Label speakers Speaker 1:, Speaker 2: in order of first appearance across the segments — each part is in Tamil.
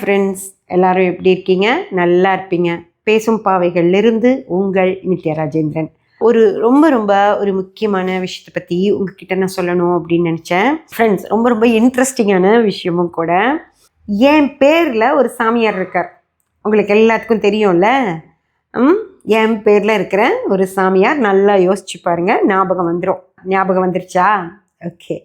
Speaker 1: ஃப்ரெண்ட்ஸ் எல்லாரும் எப்படி இருக்கீங்க? நல்லா இருப்பீங்க. பேசும் பாவைகள்லிருந்து உங்கள் நித்யா ராஜேந்திரன். ஒரு ரொம்ப ரொம்ப ஒரு முக்கியமான விஷயத்தை பற்றி உங்ககிட்ட நான் சொல்லணும் அப்படின்னு நினச்சேன். ஃப்ரெண்ட்ஸ் ரொம்ப ரொம்ப இன்ட்ரெஸ்டிங்கான விஷயமும் கூட. என் பேரில் ஒரு சாமியார் இருக்கார். உங்களுக்கு எல்லாத்துக்கும் தெரியும்ல? ம்? என் பேரில் இருக்கிற ஒரு சாமியார் நல்லா யோசிச்சு பாருங்க ஞாபகம் வந்துடும் ஞாபகம் வந்துருச்சா? ஓகே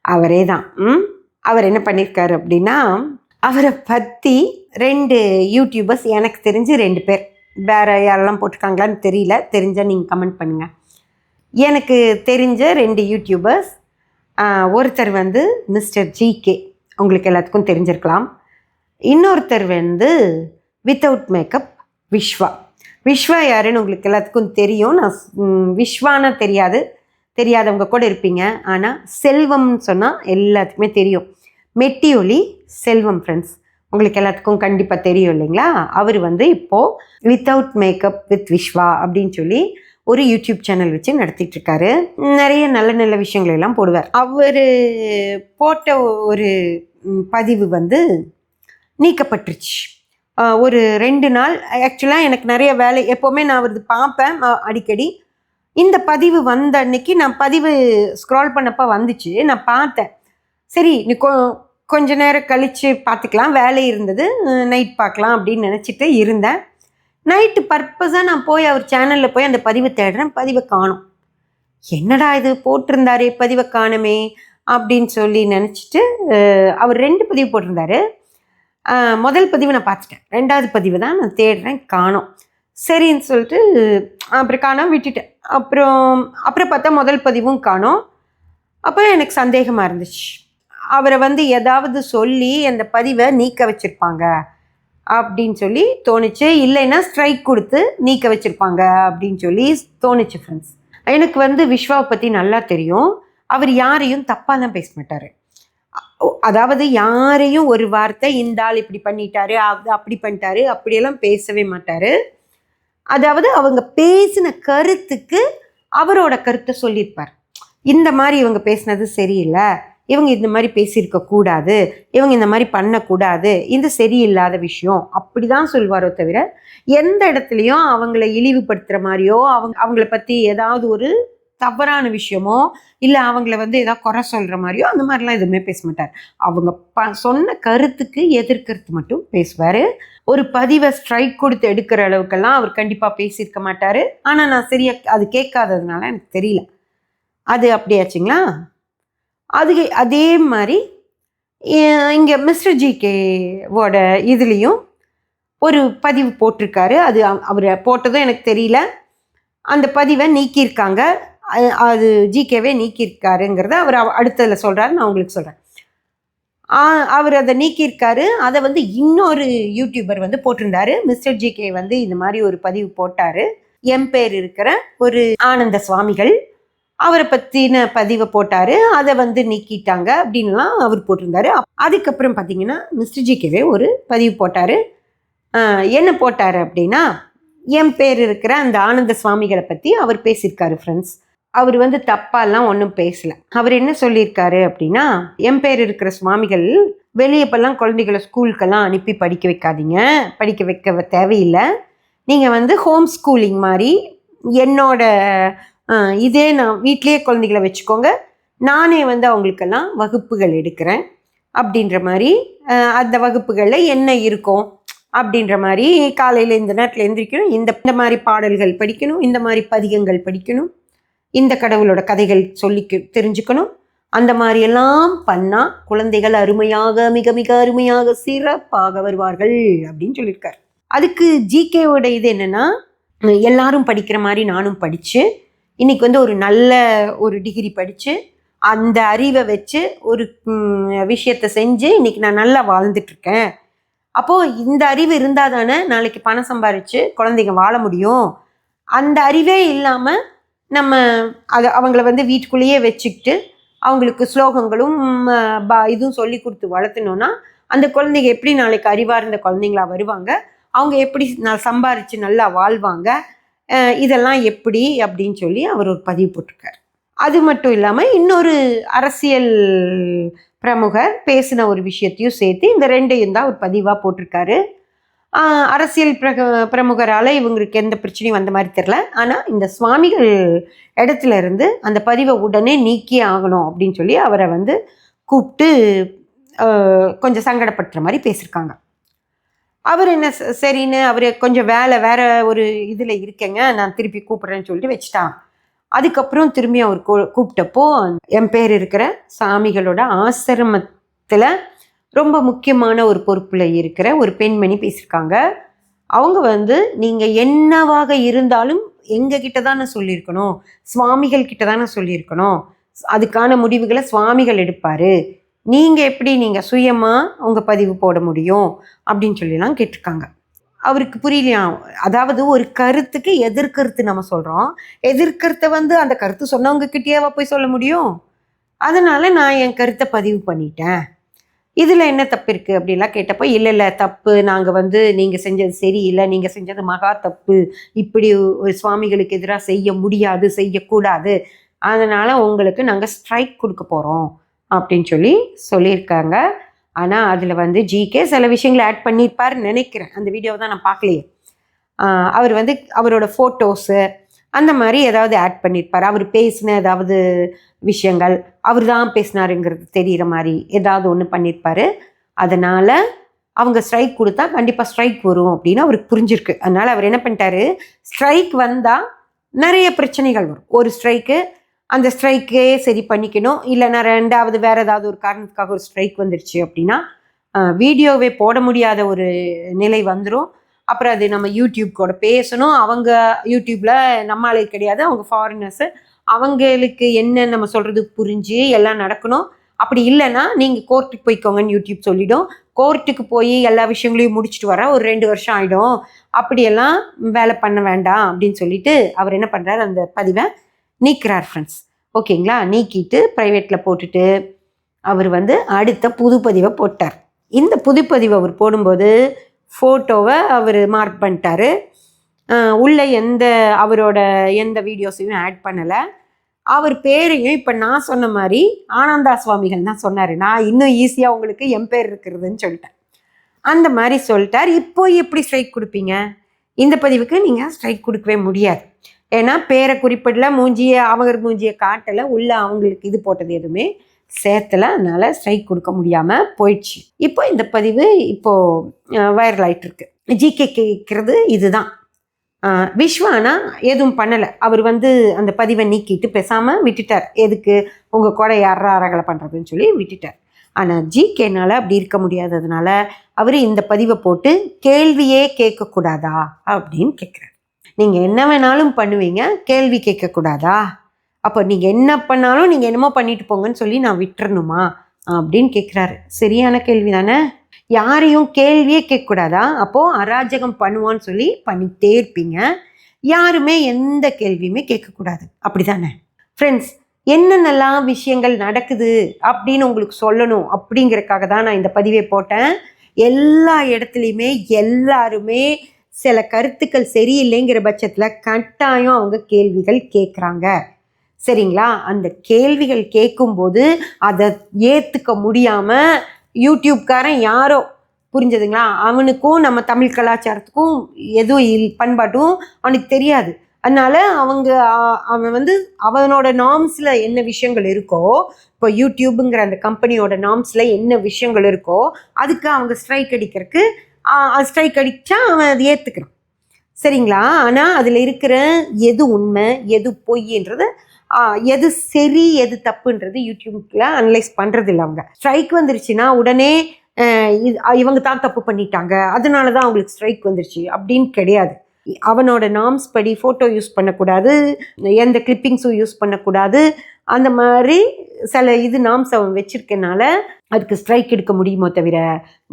Speaker 1: அவரே தான். ம்? அவர் என்ன பண்ணியிருக்காரு அப்படின்னா அவரை பற்றி ரெண்டு யூடியூபர்ஸ் எனக்கு தெரிஞ்சு ரெண்டு பேர். வேறு யாரெல்லாம் போட்டிருக்காங்களான்னு தெரியல. தெரிஞ்சால் நீங்கள் கமெண்ட் பண்ணுங்கள் எனக்கு தெரிஞ்ச ரெண்டு யூடியூபர்ஸ் ஒருத்தர் வந்து மிஸ்டர் ஜிகே உங்களுக்கு எல்லாத்துக்கும் தெரிஞ்சிருக்கலாம். இன்னொருத்தர் வந்து வித்தவுட் மேக்கப் விஸ்வா விஸ்வா யாருன்னு உங்களுக்கு எல்லாத்துக்கும் தெரியும். நான் விஸ்வானா தெரியாது. தெரியாதவங்க கூட இருப்பீங்க. ஆனால் செல்வம்னு சொன்னால் எல்லாத்துக்குமே தெரியும். மெட்டியொலி செல்வம் ஃப்ரெண்ட்ஸ் உங்களுக்கு எல்லாத்துக்கும் கண்டிப்பாக தெரியும் இல்லைங்களா? அவர் வந்து இப்போது வித்தவுட் மேக்கப் வித் விஸ்வா அப்படின்னு சொல்லி ஒரு யூடியூப் சேனல் வச்சு நடத்திட்டு இருக்காரு நிறைய நல்ல நல்ல விஷயங்களை எல்லாம் போடுவார். அவர் போட்ட ஒரு பதிவு வந்து நீக்கப்பட்டுருச்சு. ஒரு ரெண்டு நாள் ஆக்சுவலாக எனக்கு நிறைய வேலை எப்போவுமே நான் அவரது பார்ப்பேன் அடிக்கடி. இந்த பதிவு வந்த அன்னைக்கு நான் பதிவு ஸ்க்ரால் பண்ணப்போ வந்துச்சு நான் பார்த்தேன். சரி நீ கொ கொஞ்ச நேரம் கழித்து பார்த்துக்கலாம். வேலை இருந்தது. நைட் பார்க்கலாம் அப்படின்னு நினச்சிட்டு இருந்தேன். நைட்டு பர்பஸாக நான் போய் அவர் சேனலில் போய் அந்த பதிவை தேடுறேன். பதிவை காணோம். என்னடா இது? போட்டிருந்தாரே பதிவை காணுமே அப்படின்னு சொல்லி நினச்சிட்டு அவர் ரெண்டு பதிவு போட்டிருந்தாரு. முதல் பதிவு நான் பார்த்துட்டேன். ரெண்டாவது பதிவு தான் நான் தேடுறேன் காணோம். சரின்னு சொல்லிட்டு அப்புறம் காணோம் விட்டுட்டேன். அப்புறம் அப்புறம் பார்த்தா முதல் பதிவும் காணோம். அப்போ எனக்கு சந்தேகமாக இருந்துச்சு. அவரை வந்து ஏதாவது சொல்லி அந்த பதிவை நீக்க வச்சுருப்பாங்க அப்படின்னு சொல்லி தோணுச்சு. இல்லைன்னா ஸ்ட்ரைக் கொடுத்து நீக்க வச்சுருப்பாங்க அப்படின்னு சொல்லி தோணுச்சு ஃப்ரெண்ட்ஸ் எனக்கு வந்து விஸ்வாவை பற்றி நல்லா தெரியும். அவர் யாரையும் தப்பாலாம் பேச மாட்டார். அதாவது யாரையும் ஒரு வார்த்தை இந்த ஆள் இப்படி பண்ணிட்டாரு அது அப்படி பண்ணிட்டாரு அப்படியெல்லாம் பேசவே மாட்டார். அதாவது அவங்க பேசின கருத்துக்கு அவரோட கருத்தை சொல்லியிருப்பார். இந்த மாதிரி இவங்க பேசினது சரியில்லை. இவங்க இந்த மாதிரி பேசியிருக்க கூடாது இவங்க இந்த மாதிரி பண்ணக்கூடாது இது சரியில்லாத விஷயம் அப்படி தான் சொல்வாரோ தவிர எந்த இடத்துலையும் அவங்கள இழிவுபடுத்துகிற மாதிரியோ அவங்க அவங்கள பற்றி ஏதாவது ஒரு தவறான விஷயமோ இல்லை அவங்கள வந்து ஏதாவது குறை சொல்கிற மாதிரியோ அந்த மாதிரிலாம் எதுவுமே பேச மாட்டார். அவங்க ப சொன்ன கருத்துக்கு எதிர்க்கிறது மட்டும் பேசுவார். ஒரு பதிவை ஸ்ட்ரைக் கொடுத்து எடுக்கிற அளவுக்கெல்லாம் அவர் கண்டிப்பாக பேசியிருக்க மாட்டார். ஆனால் நான் சரியாக அது கேட்காததுனால எனக்கு தெரியல. அது அப்படியாச்சுங்களா? அது அதே மாதிரி இங்கே மிஸ்டர் ஜிகேவோட இதுலேயும் ஒரு பதிவு போட்டிருக்காரு. அது அவர் போட்டதும் எனக்கு தெரியல. அந்த பதிவை நீக்கியிருக்காங்க. அது ஜிகேவே நீக்கியிருக்காருங்கிறத அவர் அவ- அடுத்ததில் சொல்கிறாரு நான் உங்களுக்கு சொல்கிறேன் அவர் அதை நீக்கியிருக்காரு. அதை வந்து இன்னொரு யூடியூபர் வந்து போட்டிருந்தாரு. மிஸ்டர் ஜிகே வந்து இந்த மாதிரி ஒரு பதிவு போட்டார். என் பேர் இருக்கிற ஒரு ஆனந்த சுவாமிகள். அவரை பற்றின பதிவை போட்டார். அதை வந்து நீக்கிட்டாங்க அப்படின்லாம் அவர் போட்டிருந்தாரு. அதுக்கப்புறம் பார்த்தீங்கன்னா மிஸ்டர் ஜிகேவே ஒரு பதிவு போட்டார். என்ன போட்டார் அப்படின்னா என் பேர் இருக்கிற அந்த ஆனந்த சுவாமிகளை பற்றி அவர் பேசியிருக்காரு ஃப்ரெண்ட்ஸ் அவர் வந்து தப்பாலாம் ஒன்றும் பேசலை. அவர் என்ன சொல்லியிருக்காரு அப்படின்னா என் பேர் இருக்கிற சுவாமிகள் வெளியே இப்போல்லாம் குழந்தைகளை ஸ்கூலுக்கெல்லாம் அனுப்பி படிக்க வைக்காதீங்க. படிக்க வைக்க தேவையில்லை. நீங்கள் வந்து ஹோம் ஸ்கூலிங் மாதிரி என்னோட இதே நான் வீட்லேயே குழந்தைகளை வச்சுக்கோங்க. நானே வந்து அவங்களுக்கெல்லாம் வகுப்புகள் எடுக்கிறேன். அப்படின்ற மாதிரி அந்த வகுப்புகளில் என்ன இருக்கும் அப்படின்ற மாதிரி காலையில் இந்த நேரத்தில் எந்திரிக்கணும். இந்த இந்த மாதிரி பாடல்கள் படிக்கணும். இந்த மாதிரி பதிகங்கள் படிக்கணும். இந்த கடவுளோட கதைகள் சொல்லி தெரிஞ்சுக்கணும். அந்த மாதிரியெல்லாம் பண்ணால் குழந்தைகள் அருமையாக மிக மிக அருமையாக சிறப்பாக வருவார்கள் அப்படின்னு சொல்லியிருக்காரு. அதுக்கு ஜிகேவோட இது என்னென்னா எல்லாரும் படிக்கிற மாதிரி நானும் படித்து இன்றைக்கி வந்து ஒரு நல்ல ஒரு டிகிரி படித்து அந்த அறிவை வச்சு ஒரு விஷயத்தை செஞ்சு இன்னைக்கு நான் நல்லா வாழ்ந்துட்டுருக்கேன். அப்போது இந்த அறிவு இருந்தால் தானே நாளைக்கு பணம் சம்பாரித்து குழந்தைங்க வாழ முடியும். அந்த அறிவே இல்லாமல் நம்ம அதை அவங்கள வந்து வீட்டுக்குள்ளேயே வச்சுக்கிட்டு அவங்களுக்கு ஸ்லோகங்களும் ப- இதுவும் சொல்லி கொடுத்து வளர்த்துனோன்னா அந்த குழந்தைங்க எப்படி நாளைக்கு அறிவார்ந்த குழந்தைங்களா வருவாங்க? அவங்க எப்படி நான் சம்பாரித்து நல்லா வாழ்வாங்க? இதெல்லாம் எப்படி அப்படின்னு சொல்லி அவர் ஒரு பதிவு போட்டிருக்கார். அது மட்டும் இல்லாமல் இன்னொரு அரசியல் பிரமுகர் பேசின ஒரு விஷயத்தையும் சேர்த்து இந்த ரெண்டையும் தான் ஒரு பதிவாக போட்டிருக்காரு. அரசியல் பிரக பிரமுகரால் இவங்களுக்கு எந்த பிரச்சனையும் வந்த மாதிரி தெரில ஆனால் இந்த சுவாமிகள் இடத்துல இருந்து அந்த பதிவை உடனே நீக்கியே ஆகணும் அப்படின்னு சொல்லி அவரை வந்து கூப்பிட்டு கொஞ்சம் சங்கடப்படுத்துகிற மாதிரி பேசியிருக்காங்க. அவர் என்ன ச- சரின்னு அவர் கொஞ்சம் வேலை வேற ஒரு இதில் இருக்கேங்க நான் திருப்பி கூப்பிட்றேன்னு சொல்லிட்டு வச்சுட்டான். அதுக்கப்புறம் திரும்பி அவர் கூப்பிட்டப்போ என் பேர் இருக்கிற சாமிகளோட ஆசிரமத்தில் ரொம்ப முக்கியமான ஒரு பொறுப்பில் இருக்கிற ஒரு பெண்மணி பேசியிருக்காங்க. அவங்க வந்து நீங்கள் என்னவாக இருந்தாலும் எங்ககிட்ட தானே சொல்லியிருக்கணும் சுவாமிகள் கிட்ட தானே சொல்லியிருக்கணும் அதுக்கான முடிவுகளை சுவாமிகள் எடுப்பார் நீங்கள் எப்படி நீங்கள் சுயமாக உங்கள் பதிவு போட முடியும் அப்படின்னு சொல்லிலாம் கேட்டிருக்காங்க. அவருக்கு புரியலையா? அதாவது ஒரு கருத்துக்கு எதிர்கருத்து நம்ம சொல்கிறோம் எதிர்கருத்தை வந்து அந்த கருத்து சொன்னவங்க கிட்டேவா போய் சொல்ல முடியும்? அதனால் நான் என் கருத்தை பதிவு பண்ணிட்டேன். இதில் என்ன தப்பு இருக்குது அப்படிலாம் கேட்டப்போ இல்லை இல்லை தப்பு. நாங்கள் வந்து நீங்கள் செஞ்சது சரியில்லை. நீங்கள் செஞ்சது மகா தப்பு. இப்படி ஒரு சுவாமிகளுக்கு எதிராக செய்ய முடியாது செய்யக்கூடாது. அதனால் உங்களுக்கு நாங்கள் ஸ்ட்ரைக் கொடுக்க போகிறோம் அப்படின்னு சொல்லி சொல்லியிருக்காங்க. ஆனால் அதில் வந்து ஜிகே சில விஷயங்களை ஆட் பண்ணியிருப்பாருன்னு நினைக்கிறேன். அந்த வீடியோவை தான் நான் பார்க்கலையே. அவர் வந்து அவரோட ஃபோட்டோஸு அந்த மாதிரி ஏதாவது ஆட் பண்ணியிருப்பார். அவர் பேசின ஏதாவது விஷயங்கள் அவர் தான் பேசினாருங்கிறது தெரிகிற மாதிரி ஏதாவது ஒன்று பண்ணியிருப்பார். அதனால் அவங்க ஸ்ட்ரைக் கொடுத்தா கண்டிப்பாக ஸ்ட்ரைக் வரும் அப்படின்னு அவருக்கு புரிஞ்சிருக்கு. அதனால் அவர் என்ன பண்ணிட்டாரு? ஸ்ட்ரைக் வந்தால் நிறைய பிரச்சனைகள் வரும். ஒரு ஸ்ட்ரைக்கு அந்த ஸ்ட்ரைக்கே சரி பண்ணிக்கணும். இல்லைன்னா ரெண்டாவது வேறு ஏதாவது ஒரு காரணத்துக்காக ஒரு ஸ்ட்ரைக் வந்துருச்சு அப்படின்னா வீடியோவே போட முடியாத ஒரு நிலை வந்துடும் அப்புறம் அது நம்ம யூடியூப் கூட பேசணும். அவங்க யூடியூப்பில் நம்மளே கிடையாது. அவங்க ஃபாரினர்ஸு அவங்களுக்கு என்ன நம்ம சொல்கிறது புரிஞ்சு எல்லாம் நடக்கணும். அப்படி இல்லைன்னா நீங்கள் கோர்ட்டுக்கு போய்க்கோங்கன்னு யூடியூப் சொல்லிடும். கோர்ட்டுக்கு போய் எல்லா விஷயங்களையும் முடிச்சுட்டு வர ஒரு ரெண்டு வருஷம் ஆகிடும் அப்படியெல்லாம் வேலை பண்ண வேண்டாம் அப்படின்னு சொல்லிட்டு அவர் என்ன பண்ணுறாரு அந்த பதிவை நீக்கிறார் ஃப்ரெண்ட்ஸ் ஓகேங்களா நீக்கிட்டு ப்ரைவேட்டில் போட்டுட்டு அவர் வந்து அடுத்த புதுப்பதிவை போட்டார். இந்த புதுப்பதிவை அவர் போடும்போது ஃபோட்டோவை அவர் மார்க் பண்ணிட்டாரு. உள்ளே உள்ள எந்த அவரோட எந்த வீடியோஸையும் ஆட் பண்ணலை. அவர் பேரையும் இப்போ நான் சொன்ன மாதிரி ஆனந்தா சுவாமிகள் தான் சொன்னார். நான் இன்னும் ஈஸியாக உங்களுக்கு என் பேர் இருக்கிறதுன்னு சொல்லிட்டேன். அந்த மாதிரி சொல்லிட்டார். இப்போ எப்படி ஸ்ட்ரைக் கொடுப்பீங்க? இந்த பதிவுக்கு நீங்கள் ஸ்ட்ரைக் கொடுக்கவே முடியாது. ஏன்னா பேரை குறிப்பிடல மூஞ்சியை அவங்க மூஞ்சியை காட்டலை உள்ள அவங்களுக்கு இது போட்டது எதுவுமே சேர்த்தல. அதனால் ஸ்ட்ரைக் கொடுக்க முடியாமல் போயிடுச்சு. இப்போ இந்த பதிவு இப்போது வைரல் ஆகிட்டுருக்கு ஜிகே கேட்குறது இதுதான். விஸ்வானா எதுவும் பண்ணலை. அவர் வந்து அந்த பதிவை நீக்கிட்டு பேசாமல் விட்டுட்டார். எதுக்கு? உங்கள் கூட யாரா அரகலை பண்ணுறதுன்னு சொல்லி விட்டுட்டார். ஆனால் ஜிகேனால் அப்படி இருக்க முடியாததுனால அவர் இந்த பதிவை போட்டு கேள்வியே கேட்கக்கூடாதா அப்படின்னு கேட்குறாரு நீங்கள் என்ன வேணாலும் பண்ணுவீங்க கேள்வி கேட்கக்கூடாதா? அப்போ நீங்கள் என்ன பண்ணாலும் நீங்கள் என்னமோ பண்ணிட்டு போங்கன்னு சொல்லி நான் விட்டுறணுமா? அப்படின்னு கேட்குறாரு சரியான கேள்வி தானே? யாரையும் கேள்வியே கேட்கக்கூடாதா? அப்போது அராஜகம் பண்ணுவான்னு சொல்லி பண்ணிக்கிட்டே இருப்பீங்க. யாருமே எந்த கேள்வியுமே கேட்கக்கூடாது. அப்படி தானே ஃப்ரெண்ட்ஸ் என்னென்னலாம் விஷயங்கள் நடக்குது அப்படின்னு உங்களுக்கு சொல்லணும் அப்படிங்கிறக்காக தான் நான் இந்த பதிவை போட்டேன். எல்லா இடத்துலையுமே எல்லாருமே சில கருத்துக்கள் சரியில்லைங்கிற பட்சத்தில் கட்டாயம் அவங்க கேள்விகள் கேட்குறாங்க சரிங்களா? அந்த கேள்விகள் கேட்கும்போது அதை ஏற்றுக்க முடியாமல் யூடியூப்காரன் யாரோ புரிஞ்சதுங்களா? அவனுக்கும் நம்ம தமிழ் கலாச்சாரத்துக்கும் எதுவும் இல் பண்பாட்டும் அவனுக்கு தெரியாது. அதனால் அவங்க அவன் வந்து அவனோட நாம்ஸில் என்ன விஷயங்கள் இருக்கோ இப்போ யூடியூப்புங்கிற அந்த கம்பெனியோட நாம்ஸில் என்ன விஷயங்கள் இருக்கோ அதுக்கு அவங்க ஸ்ட்ரைக் அடிக்கிறதுக்கு ஸ்ட்ரைக் அடித்தா அவன் அதை ஏற்றுக்கிறான் சரிங்களா? ஆனால் அதில் இருக்கிற எது உண்மை எது பொய்ன்றது எது சரி எது தப்புன்றது யூடியூப்ல அனலைஸ் பண்ணுறது இல்லை அவங்க. ஸ்ட்ரைக் வந்துருச்சுன்னா உடனே இது- இவங்க தான் தப்பு பண்ணிட்டாங்க. அதனால தான் அவங்களுக்கு ஸ்ட்ரைக் வந்துருச்சு. அப்படின்னு கிடையாது. அவனோட நாம்ஸ் படி ஃபோட்டோ யூஸ் பண்ணக்கூடாது எந்த கிளிப்பிங்ஸும் யூஸ் பண்ணக்கூடாது. அந்த மாதிரி சில இது நாம்ஸ் அவன் வச்சிருக்கனால அதுக்கு ஸ்ட்ரைக் எடுக்க முடியுமோ தவிர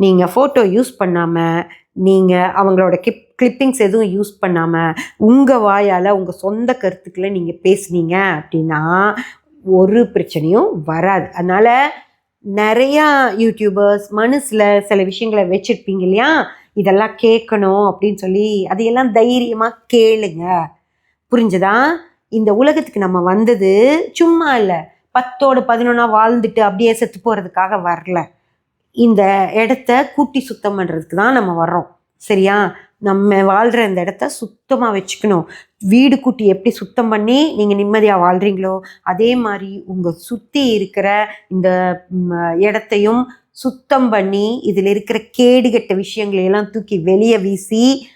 Speaker 1: நீங்கள் ஃபோட்டோ யூஸ் பண்ணாமல் நீங்கள் அவங்களோட கிப் கிளிப்பிங்ஸ் எதுவும் யூஸ் பண்ணாமல் உங்கள் வாயால் உங்கள் சொந்த கருத்துக்களை நீங்கள் பேசுனீங்க அப்படின்னா ஒரு பிரச்சனையும் வராது. அதனால் நிறையா யூடியூபர்ஸ் மனசில் சில விஷயங்களை வச்சுருப்பீங்க இல்லையா? இதெல்லாம் கேட்கணும் அப்படின்னு சொல்லி அதையெல்லாம் தைரியமாக கேளுங்க. புரிஞ்சதா? இந்த உலகத்துக்கு நம்ம வந்தது சும்மா இல்லை. பத்தோடு பதினொன்னா வாழ்ந்துட்டு அப்படியே செத்து போகிறதுக்காக வரல. இந்த இடத்த கூட்டி சுத்தம் பண்ணுறதுக்கு தான் நம்ம வர்றோம். சரியா? நம்ம வாழ்கிற இந்த இடத்த சுத்தமாக வச்சுக்கணும். வீடு கூட்டி எப்படி சுத்தம் பண்ணி நீங்கள் நிம்மதியாக வாழ்கிறீங்களோ அதே மாதிரி உங்கள் சுற்றி இருக்கிற இந்த இடத்தையும் சுத்தம் பண்ணி இதில் இருக்கிற கேடுகட்ட விஷயங்களையெல்லாம் தூக்கி வெளியே வீசி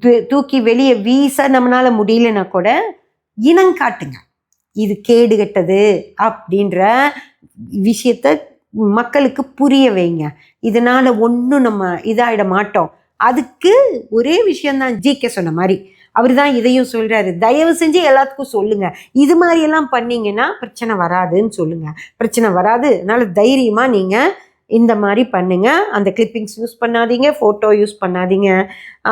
Speaker 1: தூ- தூக்கி வெளியே வீச நம்மளால முடியலன்னா கூட இனம் காட்டுங்க. இது கேடுகெட்டது அப்படின்ற விஷயத்த மக்களுக்கு புரிய வைங்க. இதனால் ஒன்றும் நம்ம இதாகிட மாட்டோம். அதுக்கு ஒரே விஷயம்தான் ஜிகே சொன்ன மாதிரி. அவர் தான் இதையும் சொல்கிறாரு தயவு செஞ்சு எல்லாத்துக்கும் சொல்லுங்கள் இது மாதிரியெல்லாம் பண்ணிங்கன்னா பிரச்சனை வராதுன்னு சொல்லுங்கள் பிரச்சனை வராது. அதனால் தைரியமாக நீங்கள் இந்த மாதிரி பண்ணுங்கள் அந்த கிளிப்பிங்ஸ் யூஸ் பண்ணாதீங்க. ஃபோட்டோ யூஸ் பண்ணாதீங்க.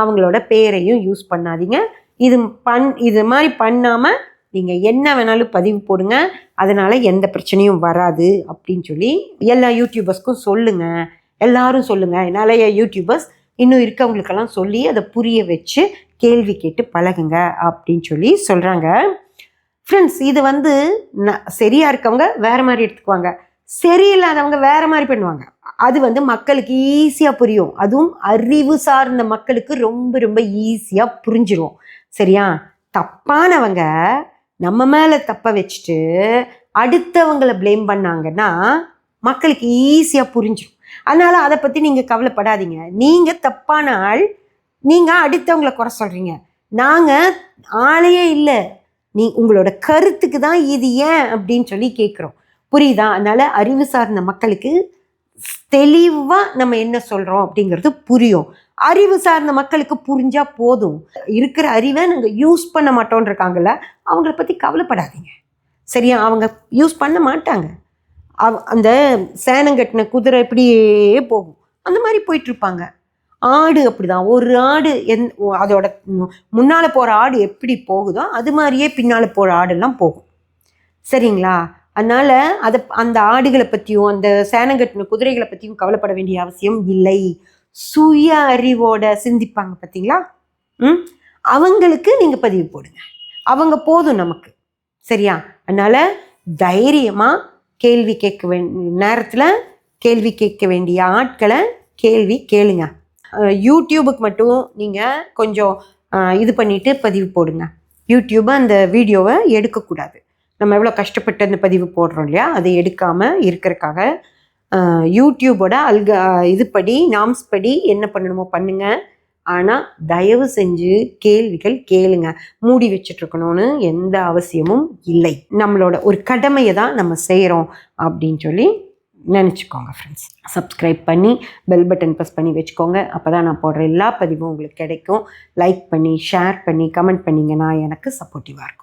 Speaker 1: அவங்களோட பேரையும் யூஸ் பண்ணாதீங்க. இது பண் இது மாதிரி பண்ணாமல் நீங்கள் என்ன வேணாலும் பதிவு போடுங்க. அதனால் எந்த பிரச்சனையும் வராது அப்படின்னு சொல்லி எல்லா யூடியூபர்ஸ்க்கும் சொல்லுங்கள் எல்லாரும் சொல்லுங்கள் நிறைய யூடியூபர்ஸ் இன்னும் இருக்கவங்களுக்கெல்லாம் சொல்லி அதை புரிய வச்சு கேள்வி கேட்டு பழகுங்க அப்படின்னு சொல்லி சொல்கிறாங்க ஃப்ரெண்ட்ஸ் இது வந்து ந சரியாக இருக்கவங்க வேறு மாதிரி எடுத்துக்குவாங்க. சரியில்லாதவங்க வேறு மாதிரி பண்ணுவாங்க. அது வந்து மக்களுக்கு ஈஸியாக புரியும். அதுவும் அறிவு சார்ந்த மக்களுக்கு ரொம்ப ரொம்ப ஈஸியாக புரிஞ்சிடும் சரியா? தப்பானவங்க நம்ம மேலே தப்ப வச்சுட்டு அடுத்தவங்களை ப்ளேம் பண்ணாங்கன்னா மக்களுக்கு ஈஸியாக புரிஞ்சிடும் அதனால அதை பற்றி நீங்கள் கவலைப்படாதீங்க. நீங்கள் தப்பான ஆள். நீங்கள் அடுத்தவங்களை குறை சொல்கிறீங்க நாங்கள் ஆளையே இல்லை. நீ உங்களோட கருத்துக்கு தான் இது ஏன் அப்படின்னு சொல்லி கேட்குறோம் புரியுதா? அதனால அறிவு சார்ந்த மக்களுக்கு தெளிவாக நம்ம என்ன சொல்கிறோம் அப்படிங்கிறது புரியும். அறிவு சார்ந்த மக்களுக்கு புரிஞ்சால் போதும். இருக்கிற அறிவை நாங்கள் யூஸ் பண்ண மாட்டோம்னு இருக்காங்கல்ல அவங்கள பற்றி கவலைப்படாதீங்க. சரியா? அவங்க யூஸ் பண்ண மாட்டாங்க. அவ் அந்த சேனம் கட்டின குதிரை இப்படியே போகும். அந்த மாதிரி போயிட்டுருப்பாங்க. ஆடு அப்படிதான். ஒரு ஆடு எந் அதோட முன்னால் போகிற ஆடு எப்படி போகுதோ அது மாதிரியே பின்னால் போகிற ஆடெல்லாம் போகும். சரிங்களா? அதனால் அதை அந்த ஆடுகளை பற்றியும் அந்த சேனம் கட்டின குதிரைகளை பற்றியும் கவலைப்பட வேண்டிய அவசியம் இல்லை. சுய அறிவோட சிந்திப்பாங்க பார்த்தீங்களா ம்? அவங்களுக்கு நீங்கள் பதிவு போடுங்க. அவங்க போதும் நமக்கு. சரியா? அதனால் தைரியமாக கேள்வி கேட்க வேண்டிய நேரத்தில் கேள்வி கேட்க வேண்டிய ஆட்களை கேள்வி கேளுங்க. யூடியூபுக்கு மட்டும் நீங்கள் கொஞ்சம் இது பண்ணிவிட்டு பதிவு போடுங்க. யூடியூப்பை அந்த வீடியோவை எடுக்கக்கூடாது. நம்ம எவ்வளோ கஷ்டப்பட்டு அந்த பதிவு போடுறோம் இல்லையா? அதை எடுக்காமல் இருக்கிறக்காக யூடியூபோட அல்க இதுபடி நாம்ஸ் படி என்ன பண்ணணுமோ பண்ணுங்கள் ஆனால் தயவு செஞ்சு கேள்விகள் கேளுங்க. மூடி வச்சுட்ருக்கணும்னு எந்த அவசியமும் இல்லை. நம்மளோட ஒரு கடமையை தான் நம்ம செய்கிறோம் அப்படின்னு சொல்லி நினச்சிக்கோங்க ஃப்ரெண்ட்ஸ் சப்ஸ்கிரைப் பண்ணி பெல் பட்டன் ப்ரெஸ் பண்ணி வச்சுக்கோங்க. அப்போ தான் நான் போடுற எல்லா பதிவும் உங்களுக்கு கிடைக்கும். லைக் பண்ணி ஷேர் பண்ணி கமெண்ட் பண்ணிங்கன்னா எனக்கு சப்போர்ட்டிவாக இருக்கும்.